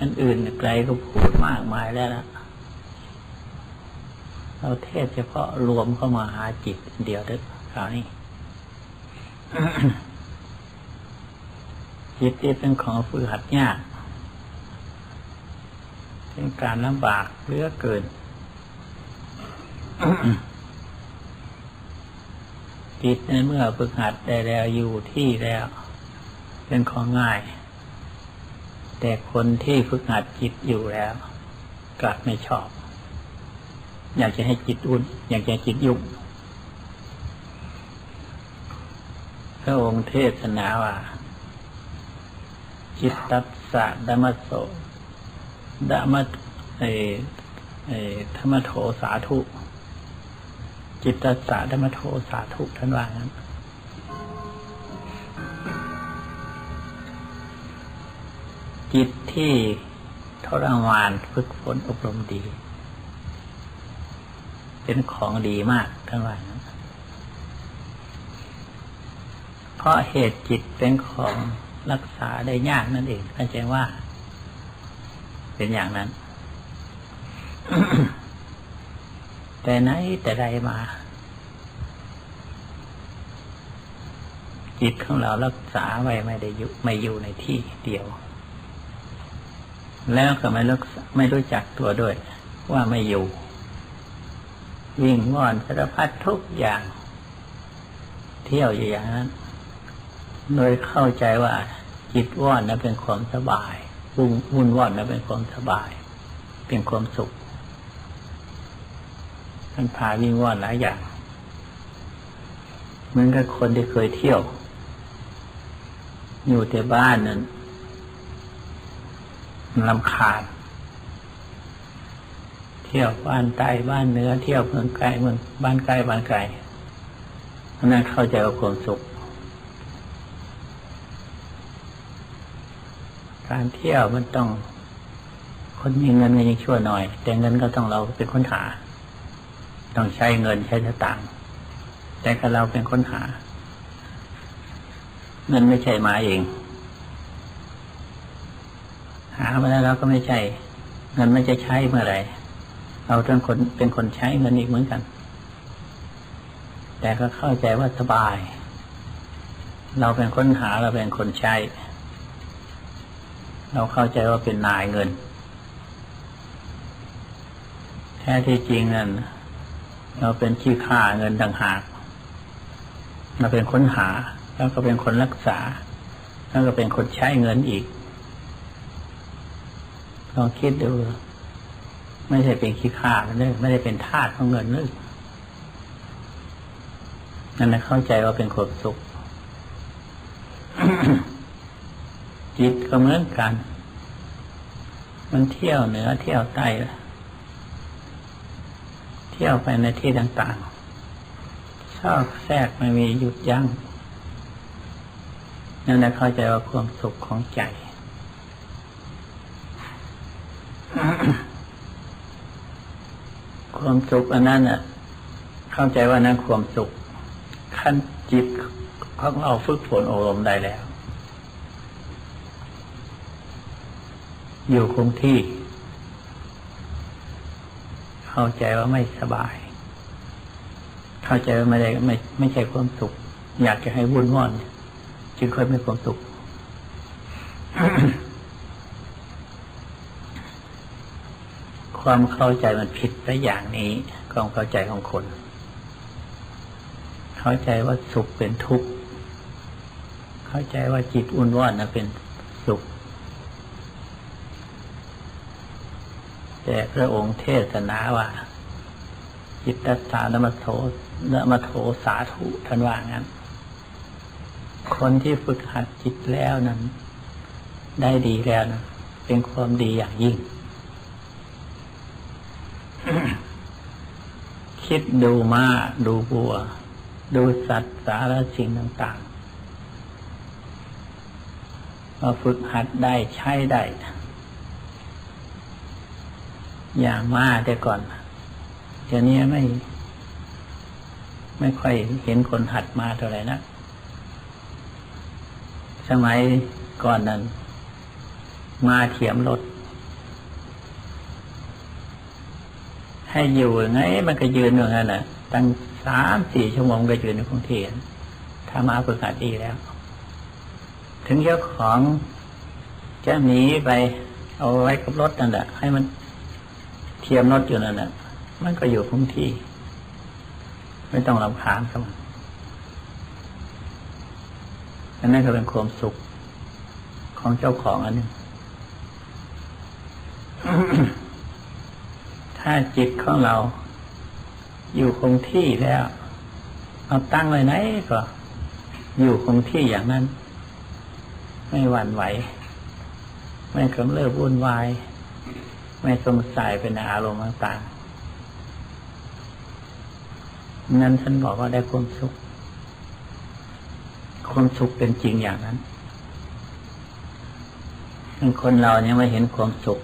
อันอื่นไกลก็พูดมากมายแล้วนะเราเทศเฉพาะรวมเข้ามาหาจิตเดียวเด็กคราวนี้จิตที่เป็นของฝึกหัดยากเป็นการลำบากเลือเกินจิตในเมื่อฝึกหัดได้แล้วอยู่ที่แล้ว เป็นของง่าย แต่คนที่ฝึกหัดจิตอยู่แล้ว กลับไม่ชอบ อยากจะให้จิตอุ่น อยากจะจิตยุ่งพระองค์เทศนาว่า จิตตัสสะดัมมโสดัมมเอเอธรรมโทสาธุ จิตตัสสะดัมมโทสาธุท่านว่างั้น จิตที่ทรมานฝึกฝนอบรมดี เป็นของดีมากท่านว่างั้นเพราะเหตุจิตเป็นของรักษาได้ยากนั่นเองเข้าใจว่า เป็นอย่างนั้น แต่ไหนแต่ใดมา จิตของเรารักษาไว้ไม่ได้อยู่ไม่อยู่ในที่เดียว แล้วก็ไม่รู้ไม่รู้จักตัวด้วย ว่าไม่อยู่ วิ่งว่อนสารพัดทุกอย่าง เที่ยวอยู่อย่างนั้น โดยเข้าใจว่า จิตว่อนนั้นเป็นความสบายวุ่นวุ่นว่อนนั้นเป็นความสบาย เป็นความสุขมันพาวิ่งว่อนหลายอย่างเหมือนกับคนที่เคยเที่ยว อยู่แต่บ้านนั้น ลำคาญ เที่ยวบ้านใต้บ้านเหนือเที่ยวเมืองไกลเมืองบ้านใกล้บ้านไกลเพราะนั้นเข้าใจว่าความสุข การเที่ยวมันต้อง คนมีเงินก็ยังชั่วหน่อย แต่เงินก็ต้องเราเป็นคนหา ต้องใช้เงินใช้สตางค์แต่ก็เราเป็นคนหาเงินไม่ใช่มาเอง หามาแล้วเราก็ไม่ใช่เงินไม่จะใช้เมื่อไหร่เราเป็นคนเป็นคนใช้เงินอีกเหมือนกัน แต่ก็เข้าใจว่าสบาย เราเป็นคนหาเราเป็นคนใช้ เราเข้าใจว่าเป็นนายเงิน แท้ที่จริงนั่นเราเป็นขี้ข่าเงินต่างหากเราเป็นคนหา แล้วก็เป็นคนรักษา แล้วก็เป็นคนใช้เงินอีก ลองคิดดู ไม่ใช่เป็นขี้ข้ามันเลยไม่ได้เป็นทาสของเงินเลยนั่นนะเข้าใจว่าเป็นความสุข จิตก็เหมือนกัน มันเที่ยวเหนือเที่ยวใต้เที่ยวไปในที่ต่างๆชอบแทรกไม่มีหยุดยัง้งนั่นแหละเข้าใจว่าความสุขของใจ ความสุขอันนั้นอะ เข้าใจว่านั้นความสุข ขั้นจิตของเราฝึกฝนอบรมได้แล้ว อยู่คงที่ เข้าใจว่าไม่สบาย เข้าใจว่าไม่ได้ไม่ไม่ใช่ความสุข อยากจะให้วุ่นว่อนจึงค่อยไมีความสุข ความเข้าใจมันผิดไปอย่างนี้ความเข้าใจของคน เข้าใจว่าสุขเป็นทุกข์เข้าใจว่าจิตอุ่นว่อนนะเป็นสุข แต่พระองค์เทศนาว่า จิตตสานมโทนมโทสาธุท่านว่างั้น คนที่ฝึกหัดจิตแล้วนั้น ได้ดีแล้วนะเป็นความดีอย่างยิ่ง คิดดูมาดูบัว ดูสัตว์สารสิ่งต่างๆมาฝึกหัดได้ใช้ได้ อย่างมาแต่ก่อนเดี๋ยวนี้ไม่ ไม่ค่อยเห็นคนหัดมาเท่าไหร่นะสมัยก่อนนั้น มาเถียมรถ ให้อยู่ยงไงมันก็ยืนอย่างนั้นน่ะตั้งสามสี่ชั่วโมงก็ยืนในคงเที่ถ้ามาฝึกหัดดีแล้ว ถึงเจ้าของจะหนีไปเอาไว้กับรถนั่นแหละให้มันเทียมรถอยู่นั่นแหละมันก็อยู่คงที่ ไม่ต้องรำคาญกับมันอันนั้นก็เป็นความสุขของเจ้าของอันนึง ถ้าจิตของเรา อยู่คงที่แล้ว เอาตั้งไว้ไหนก็ อยู่คงที่อย่างนั้น ไม่หวั่นไหว ไม่กำเริบวุ่นวาย ไม่สงสัยเป็นอารมณ์ต่างๆนั้นท่านบอกว่าได้ความสุข ความสุขเป็นจริงอย่างนั้นคนเราเนี่ยไม่เห็นความสุข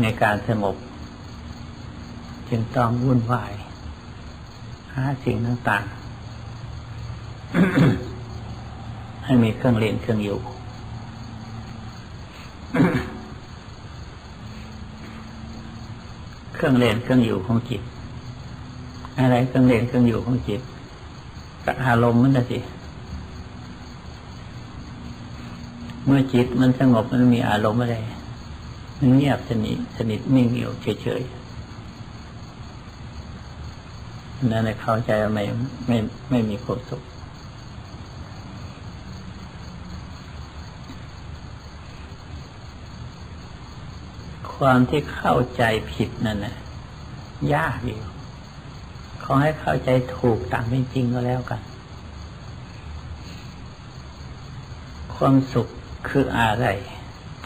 ในการสงบ จึงต้องวุ่นวายหาสิ่งต่างๆ ให้มีเครื่องเล่นเครื่องอยู่ เครื่องเล่นเครื่องอยู่ของจิต อะไรเครื่องเล่นเครื่องอยู่ของจิตกับอารมณ์มันนะสิเมื่อจิตมันสงบมันมีอารมณ์อะไร มันเงียบสนิทสนิทนิ่งอยู่เฉยๆนั่นแหละเข้าใจไม่ไม่ไม่มีความสุขความที่เข้าใจผิดนั่นนะยากอยู่ขอให้เข้าใจถูกตามเป็นจริงก็แล้วกัน ความสุขคืออะไร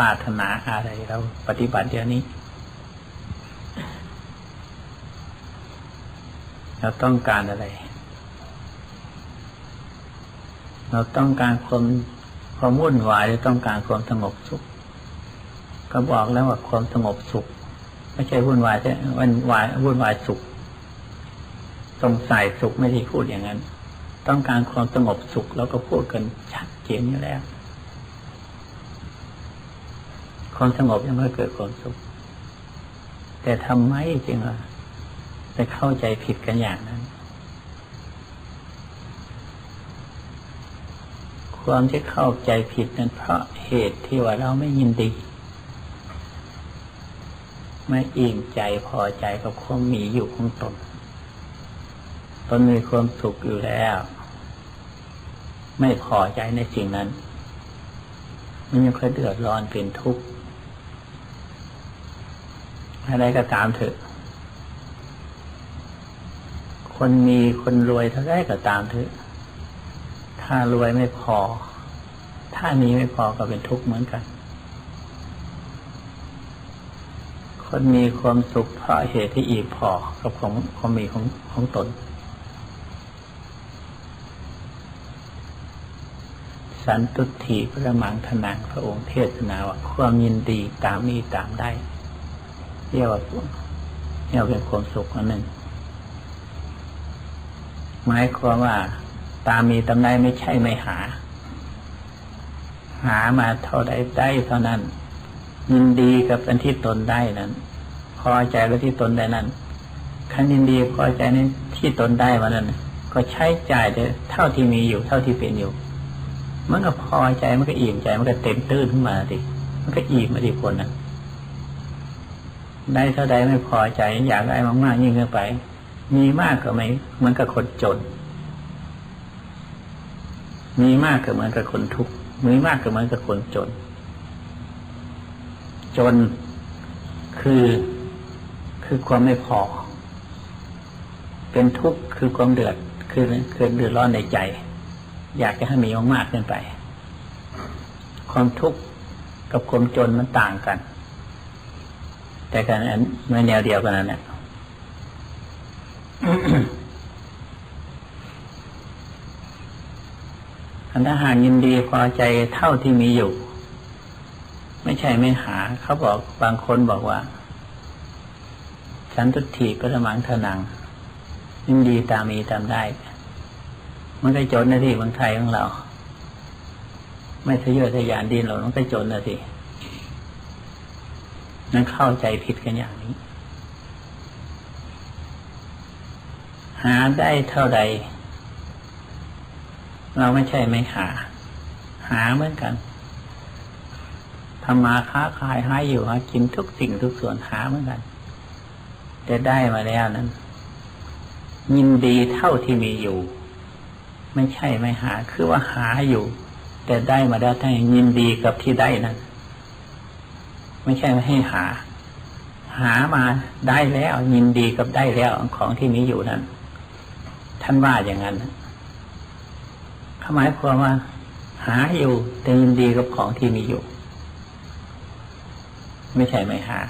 ปรารถนาอะไรเราปฏิบัติเดี๋ยวนี้เราต้องการอะไร เราต้องการความความวุ่นวายหรือต้องการความสงบสุข ก็บอกแล้วว่าความสงบสุข ไม่ใช่วุ่นวายใช่วันวายวุ่นวายสุขสงสัยสุขไม่ได้พูดอย่างนั้น ต้องการความสงบสุขเราก็พูดกันชัดเจนอยู่แล้ว ความสงบยังไม่เกิดความสุข แต่ทำไมจริงอะไปเข้าใจผิดกันอย่างนั้น ความที่เข้าใจผิดนั้นเพราะเหตุที่ว่าเราไม่ยินดี ไม่อิ่มใจพอใจกับความมีอยู่ของตนตนมีความสุขอยู่แล้ว ไม่พอใจในสิ่งนั้น มันยังค่อยเดือดร้อนเป็นทุกข์ อะไรก็ตามเถอะ คนมีคนรวยเท่าไรก็ตามเถอะ ถ้ารวยไม่พอ ถ้ามีไม่พอก็เป็นทุกข์เหมือนกัน คนมีความสุขเพราะเหตุที่อีกพอกับของความมีของของตน สันตุถีพระมังทนังพระองค์เทศนาว่าความยินดีตามมีตามได้ เรียกว่าเรียกเป็นความสุขอันหนึ่งหมายความว่า ตามีตำไนไม่ใช่ไม่หา หามาเท่าใดได้เท่านั้นยินดีกับอันที่ตนได้นั้นพอใจกับที่ตนได้นั้นคันยินดีพอใจในที่ตนได้วันนั้นก็ใช้จ่ายเท่าที่มีอยู่เท่าที่เป็นอยู่ มันก็พอใจมันก็อิ่มใจมันก็เต็มตื้นขึ้นมาดิมันก็อิ่มมาดิคนน่ะ ได้เท่าใดไม่พอใจ อยากได้มากๆยิ่งขึ้นไป มีมากก็ไม่เหมือนกับคนจน มีมากก็เหมือนกับคนทุกข์มีมากก็เหมือนกับคนจน จนคือคือความไม่พอ เป็นทุกข์คือความเดือดคือคือเดือดร้อนในใจ อยากจะให้มีมากๆขึ้นไป ความทุกข์กับความจนมันต่างกัน แต่กันอันไม่แนวเดียวกันนั่นแหละอันถ้าหากยินดีพอใจเท่าที่มีอยู่ ไม่ใช่ไม่หา เขาบอกบางคนบอกว่าสันตุถีปรมังทนัง ยินดีตามมีตามได้ มันก็จนนะที่บางไทยของเรา ไม่ทะเยอทะยานดินหรอกมันก็จนนะที่ นั้นเข้าใจผิดกันอย่างนี้ หาได้เท่าใด เราไม่ใช่ไม่หา หาเหมือนกันทำมาค้าขายหาอยู่หากินทุกสิ่งทุกส่วนหาเหมือนกัน แต่ได้มาแล้วนั้น ยินดีเท่าที่มีอยู่ ไม่ใช่ไม่หา คือว่าหาอยู่ แต่ได้มาแล้วท่ายินดีกับที่ได้นั้น ไม่ใช่ไม่ให้หา หามาได้แล้วยินดีกับได้แล้วของที่มีอยู่นั้น ท่านว่าอย่างนั้นหมายความว่า หาอยู่แต่ยินดีกับของที่มีอยู่ ไม่ใช่ไม่หา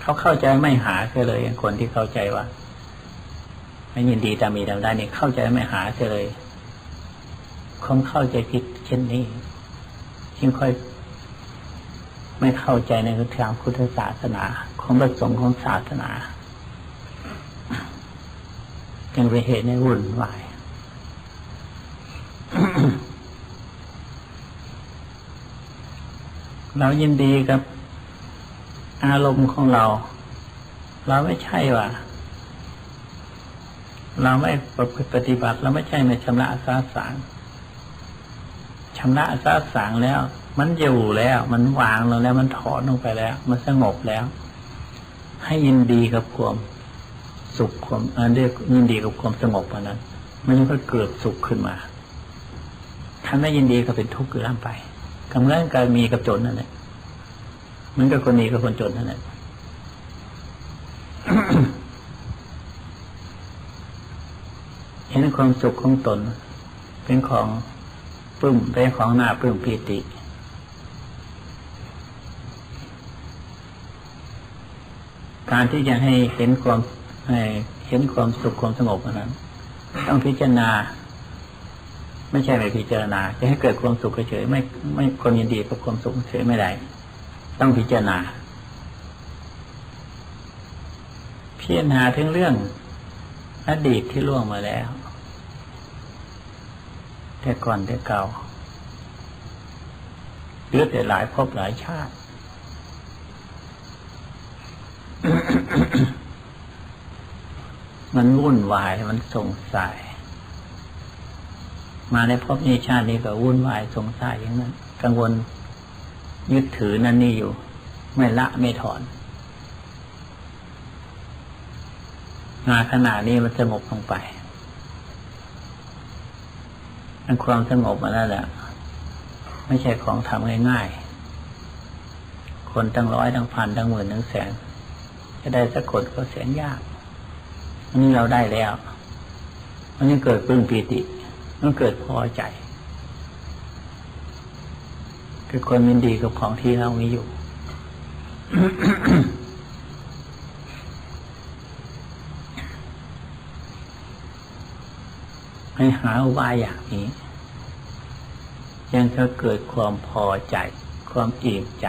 เขาเข้าใจไม่หาเลยคนที่เข้าใจว่าไม่ยินดีตามมีตามได้นี่เข้าใจไม่หาเลยคงเข้าใจผิดเช่นนี้จึงค่อย ไม่เข้าใจในทางพุทธศาสนาของประสงค์ของศาสนาจึงเป็นเหตุในวุ่นวายเรายินดีกับอารมณ์ของเรา เราไม่ใช่ว่า เราไม่ปฏิบัติ เราไม่ใช่ไม่ชำระสาสางชำระสาสางแล้ว มันอยู่แล้ว มันวางลงแล้ว มันถอนลงไปแล้ว มันสงบแล้ว ให้ยินดีกับความสุขความอันเรียกยินดีกับความสงบอันนั้น มันก็เกิดสุขขึ้นมาถ้าไม่ยินดีก็เป็นทุกข์เกินไปกำลังการมีกับจนนั่นแหละมันก็คนมีกับคนจนนั่นแหละเห็นความสุขของตน เป็นของปลื้มเป็นของหน้าปลื้มปีติ การที่จะให้เห็นความเห็นความสุขความสงบนั้นต้องพิจารณา ไม่ใช่ไม่พิจารณา จะให้เกิดความสุขเฉยไม่ไม่คนยินดีกับความสุขเฉยไม่ได้ต้องพิจารณา พิจารณาถึงเรื่องอดีตที่ล่วงมาแล้ว แต่ก่อนแต่เก่าหรือแต่หลายภพหลายชาติ มันวุ่นวายมันสงสัย มาในภพนี้ชาตินี้ก็วุ่นวายสงสัยอย่างนั้น กังวลยึดถือนั่นนี่อยู่ ไม่ละไม่ถอน มาขณะนี้มันสงบลงไปอันความสงบมาแล้วแหละไม่ใช่ของทำง่ายๆ คนตั้งร้อยตั้งพันตั้งหมื่นตั้งแสนจะได้สักคนก็แสนยาก อันนี้เราได้แล้ว มันยังเกิดปึ้งปีติ มันเกิดพอใจ คือคนยินดีกับของที่เรามีอยู่ให้หาอุบายอย่างนี้ ยังจะเกิดความพอใจ ความอิ่มใจ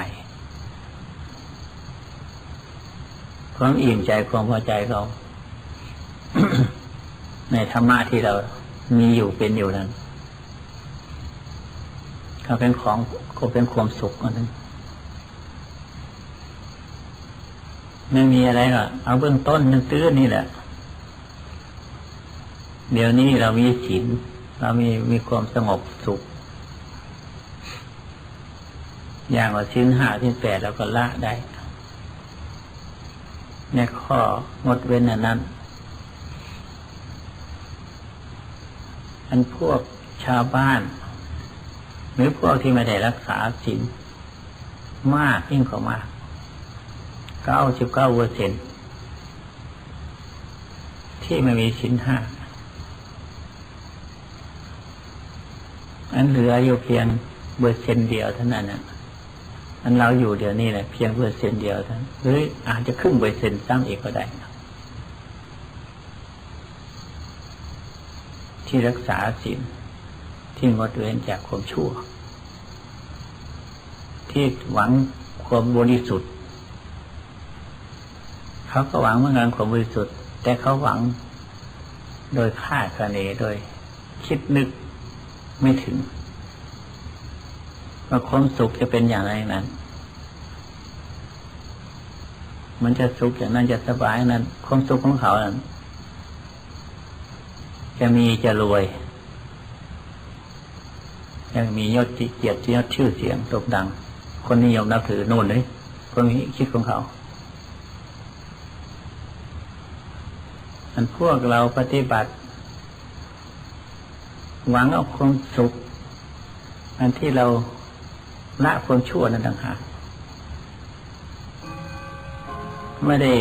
ความอิ่มใจความพอใจเรา ในธรรมะที่เรามีอยู่เป็นอยู่นั้นก็เป็นของก็เป็นความสุขอันนั้นไม่มีอะไรหรอกเอาเบื้องต้นนึงตื้อนี่แหละ เดี๋ยวนี้เรามีศีลเรามีมีความสงบสุข อย่างว่าชิ้นห้าชิ้นแปดเราก็ละได้ในข้องดเว้นอันนั้น อันพวกชาวบ้าน หรือพวกที่ไม่ได้รักษาศีลมากยิ่งกว่ามากเก้าสิบเก้าเปอร์เซ็นที่ไม่มีศีลห้าอันเหลืออยู่เพียงเปอร์เซ็นเดียวเท่านั้นนะอันเราอยู่เดี๋ยวนี้แหละเพียงเปอร์เซ็นเดียวเท่านั้นหรืออาจจะครึ่งเปอร์เซ็นต์ซ้ำอีกก็ได้ ที่รักษาศีลที่งดเว้นจากความชั่ว ที่หวังความบริสุทธิ์เขาก็หวังเมื่องานความบริสุทธิ์ แต่เขาหวังโดยค่าดคะเนโดยคิดนึกไม่ถึงว่าความสุขจะเป็นอย่างไรนั้น มันจะสุขอย่างนั้นจะสบายนั้น ความสุขของเขานั้น จะมีจะรวย ยังมียศเกียรติยศชื่อเสียงตกดัง คนนิยมนับถือโน่นเลยคนนี้คิดของเขาอันพวกเราปฏิบัติ หวังเอาความสุข อันที่เราละความชั่วนั้นต่างหากไม่ได้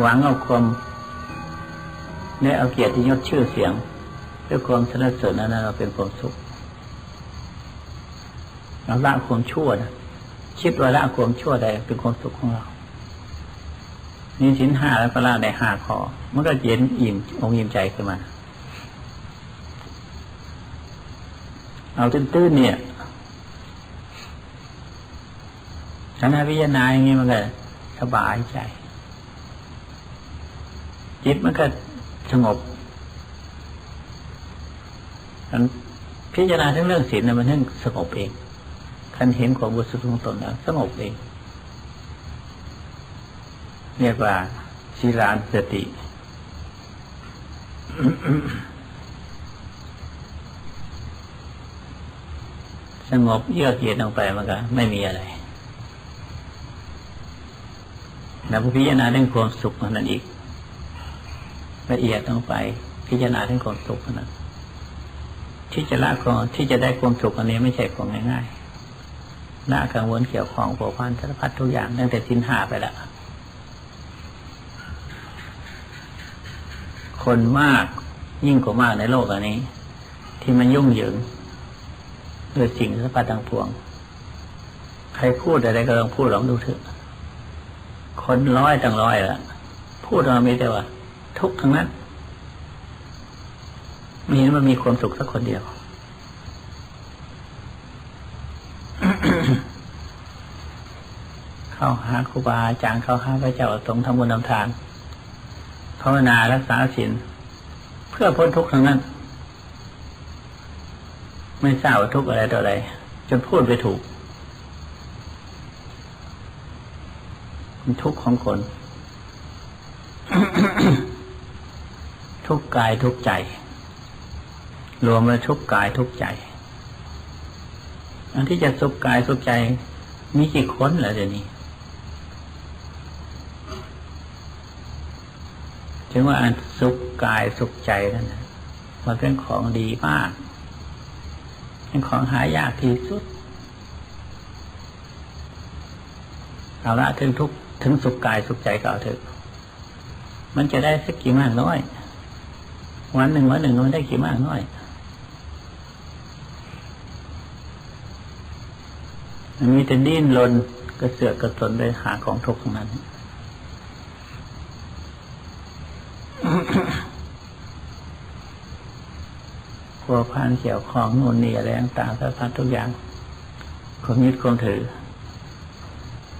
หวังเอาความได้เอาเกียรติยศชื่อเสียง ด้วยความสรรเสริญนั้นเราเป็นความสุขเราละความชั่วนะคิดว่าละความชั่วใดเป็นความสุขของเรานี่สินห้าแล้วก็ละได้ห้าขอมันก็เย็นอิ่มองยิ้มใจขึ้นมา เอาตื้นๆเนี่ยขณะพิจารณาอย่างนี้มันก็สบายใจ จิตมันก็สงบ มันพิจารณาทั้งเรื่องศีลนะมันทั้งสงบเองคันเห็นของบุตรสุของตนแล้วสงบเองเรียกว่าศีลานสติสงบเยือกเย็นลงไปมันก็ไม่มีอะไรแล้พิจารณาเรื่องความสุขนั้นอีกละเอียดลงไป พิจารณาเรื่องความสุขนั้น ที่จะละความที่จะได้ความสุขอันนี้ไม่ใช่ของง่ายๆละกังวลเกี่ยวของผัวพันสารพัดทุกอย่างตั้งแต่สินหาไปแล้วคนมากยิ่งกว่ามากในโลกอันนี้ ที่มันยุ่งเหยิงด้วยสิ่งสารพัดต่างพวง ใครพูดอะไรก็ลองพูดลองดูเถอะคนร้อยต่างร้อยละพูดมาไม่แต่ว่า ทุกทั้งนั้น ม่เห็นมันมีความสุขสักคนเดียว เข้าหาครูบาอาจารย์เข้าหาพระเจ้าสงฆ์ทำบุญทำทานภาวนารักษาศีลเพื่อพ้นทุกข์ทั้งนั้น ไม่ทราบว่าทุกข์อะไรต่ออะไรจนพูดไปถูกทุกข์ของคน ทุกกายทุกใจ รวมแล้วทุกกายทุกใจ อันที่จะสุขกายสุขใจ มีกี่คนเหรอเดี๋ยวนี้ ถึงว่าอันสุขกายสุขใจนั่นมันเป็นของดีมาก เป็นของหายากที่สุดเอาละถึงทุกถึงสุขกายสุขใจก็เอาเถอะมันจะได้สักกี่มากน้อย วันหนึ่งวันหนึ่งมันได้กี่มากน้อย มีแต่ดิ้นรนกระเสือกกระสนไปหาของทุกข์งนั้นพัวพันเกี่ยวของนู่นนี่อะไรต่างๆสารพัดทุกอย่างความยึดความถือ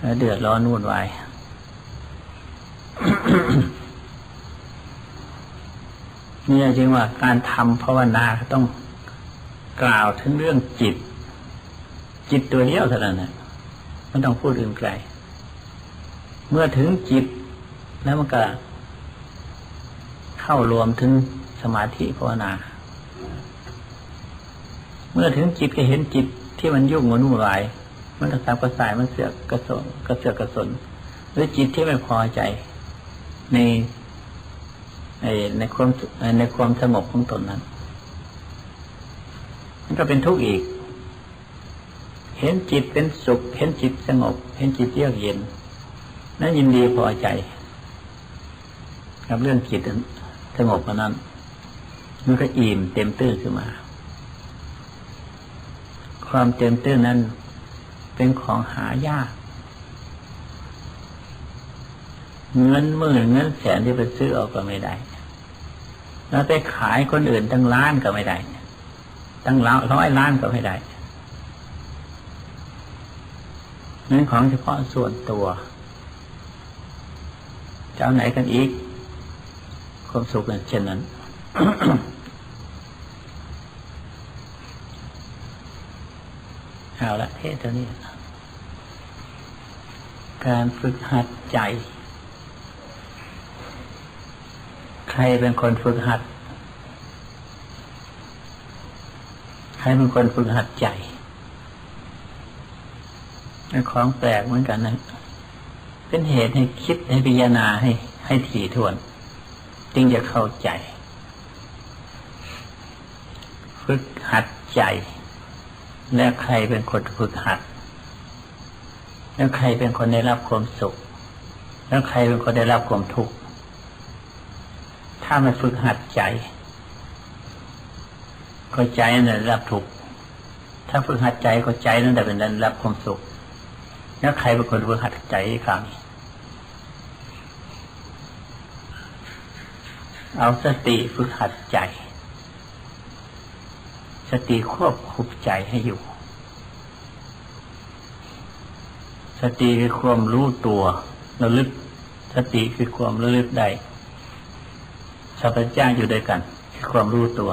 แล้วเดือดร้อนวุ่นวายนี่จริงว่าการทำภาวนาต้องกล่าวถึงเรื่องจิต จิตตัวเดียวเท่านั้นนะไม่ต้องพูดอื่นไกล เมื่อถึงจิตแล้วมันก็เข้ารวมถึงสมาธิภาวนา เมื่อถึงจิตก็เห็นจิตที่มันยุ่งมันวุ่นวาย มันกระสับกระส่ายมันเสือกกระสนกระเสือกกระสนหรือจิตที่ไม่พอใจในในในความในความสงบของตนนั้น มันก็เป็นทุกข์อีก เห็นจิตเป็นสุข เห็นจิตสงบ เห็นจิตเยือกเย็นนั้นยินดีพอใจ กับเรื่องจิตสงบนั้น มันก็อิ่มเต็มตื้นขึ้นมา ความเต็มตื้นนั้น เป็นของหายาก เงินหมื่นเงินแสนที่ไปซื้อเอาก็ไม่ได้ แล้วไปขายคนอื่นตั้งล้านก็ไม่ได้ ตั้งร้อยล้านก็ไม่ได้ นั่นของเฉพาะส่วนตัวจะเอาไหนกันอีก ความสุขเช่นนั้นเอาละเทศเท่านี้การฝึกหัดใจ ใครเป็นคนฝึกหัด ใครเป็นคนฝึกหัดใจ เป็นของแปลกเหมือนกันนะเป็นเหตุให้คิดให้พิจารณาให้ ให้ถี่ถ้วน จึงจะเข้าใจ ฝึกหัดใจ และใครเป็นคนฝึกหัด แล้วใครเป็นคนได้รับความสุข แล้วใครเป็นคนได้รับความทุกข์ถ้าไม่ฝึกหัดใจ ก็ใจนั่นรับทุกข์ถ้าฝึกหัดใจก็ใจนั่นแหละเป็นได้รับความสุข แล้วใครเป็นคนฝึกหัดใจครั้งเอาสติฝึกหัดใจ สติควบคุมใจให้อยู่ สติคือความรู้ตัวระลึก สติคือความระลึกได้สัพพะอยู่ด้วยกันคือความรู้ตัว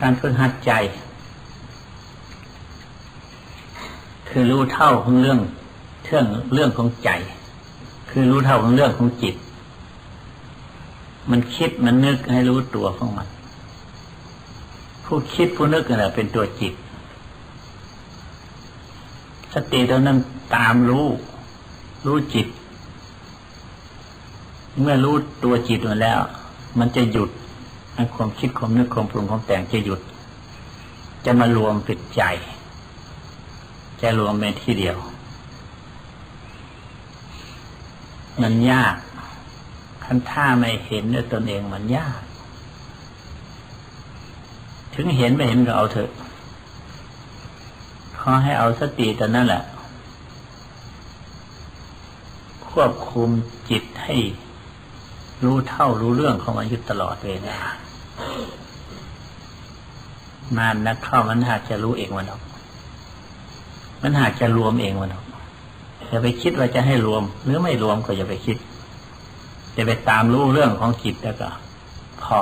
การฝึกหัดใจ คือรู้เท่าของเรื่องเรื่องเรื่องของใจ คือรู้เท่าของเรื่องของจิต มันคิดมันนึกให้รู้ตัวของมัน ผู้คิดผู้นึกน่ะเป็นตัวจิต สติตัวนั้นตามรู้ รู้จิต เมื่อรู้ตัวจิตมาแล้ว มันจะหยุดความคิดความนึกความปรุงความแต่งจะหยุด จะมารวมป็นใจ จะรวมเป็นที่เดียว มันยากคันถ้าไม่เห็นด้วยตนเองมันยาก ถึงเห็นไม่เห็นก็เอาเถอะขอให้เอาสติตัวนั่นแหละ ควบคุมจิตให้รู้เท่ารู้เรื่องของมันอยู่ตลอดเวลานานนักเข้ามันหากจะรู้เองมันหรอก มันหากจะรวมเองมันอย่าไปคิดว่าจะให้รวม หรือไม่รวมก็อย่าไปคิดจะไปตามรู้เรื่องของจิตแล้วก็ พอ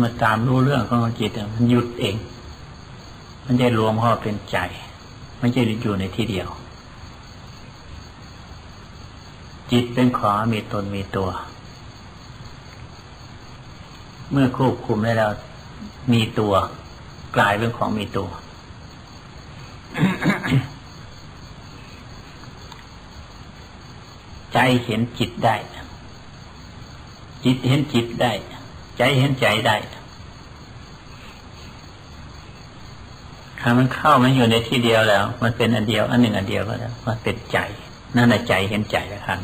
มาตามรู้เรื่องของจิตมันหยุดเอง มันจะรวมเข้าเป็นใจ มันจะอยู่ในที่เดียว จิตเป็นขอมีตนมีตัว เมื่อควบคุมได้แล้ว มีตัวกลายเป็นของมีตัว ใจเห็นจิตได้ จิตเห็นจิตได้ ใจเห็นใจได้ถ้ามันเข้ามันอยู่ในที่เดียวแล้ว มันเป็นอันเดียวอันหนึ่งอันเดียวก็แล้วมันเป็นใจ นั่นแหละใจเห็นใจแล้วครับ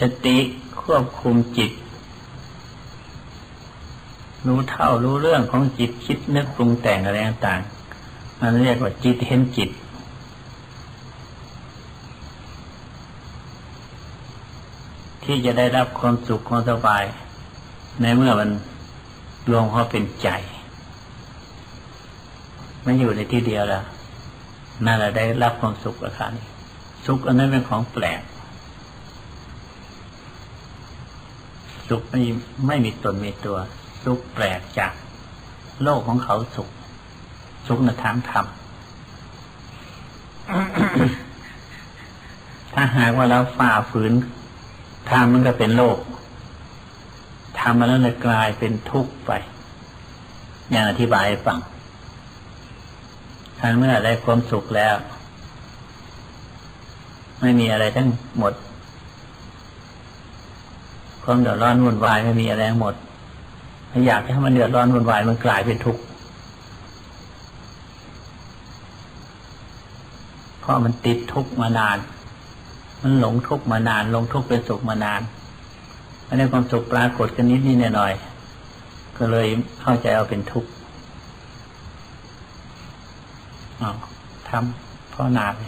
สติควบคุมจิต รู้เท่ารู้เรื่องของจิตคิดนึกปรุงแต่งอะไรต่างๆมันเรียกว่าจิตเห็นจิต ที่จะได้รับความสุขความสบาย ในเมื่อมันรวมเข้าเป็นใจมันอยู่ในที่เดียวแล้วนั่นแหละได้รับความสุขแล้วครับสุขอันนั้นเป็นของแปลกสุขไม่ไม่มีตนมีตัว สุขแปลกจากโลกของเขาสุข สุขในทางธรรมถ้าหากว่าเราฝ่าฝืนทำมันก็เป็นโลกทำมาแล้วเลยกลายเป็นทุกข์ไป อย่างอธิบายให้ฟังทันเมื่อได้ความสุขแล้ว ไม่มีอะไรทั้งหมดความเดือดร้อนวุ่นวายไม่มีอะไรทั้งหมด อยากให้มันเดือดร้อนวุ่นวายมันกลายเป็นทุกข์เพราะมันติดทุกข์มานาน มันหลงทุกข์มานานหลงทุกข์เป็นสุขมานานอันนี้ความสุขปรากฏกันนิดนิดหน่อยๆก็เลยเข้าใจเอาเป็นทุกข์ทำเพ่อนาไป